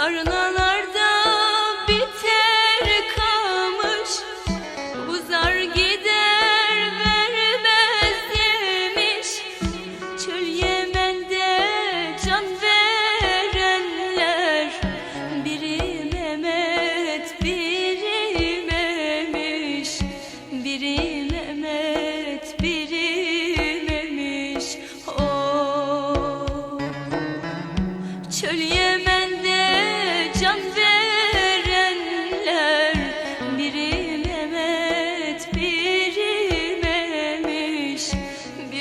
Tarlalarda biter kalmış Buzar gider vermez yemiş. Çöl Yemen'de can verenler. Biri Mehmet biri Memiş. Biri Mehmet biri Memiş. Oh. Çöl Yemen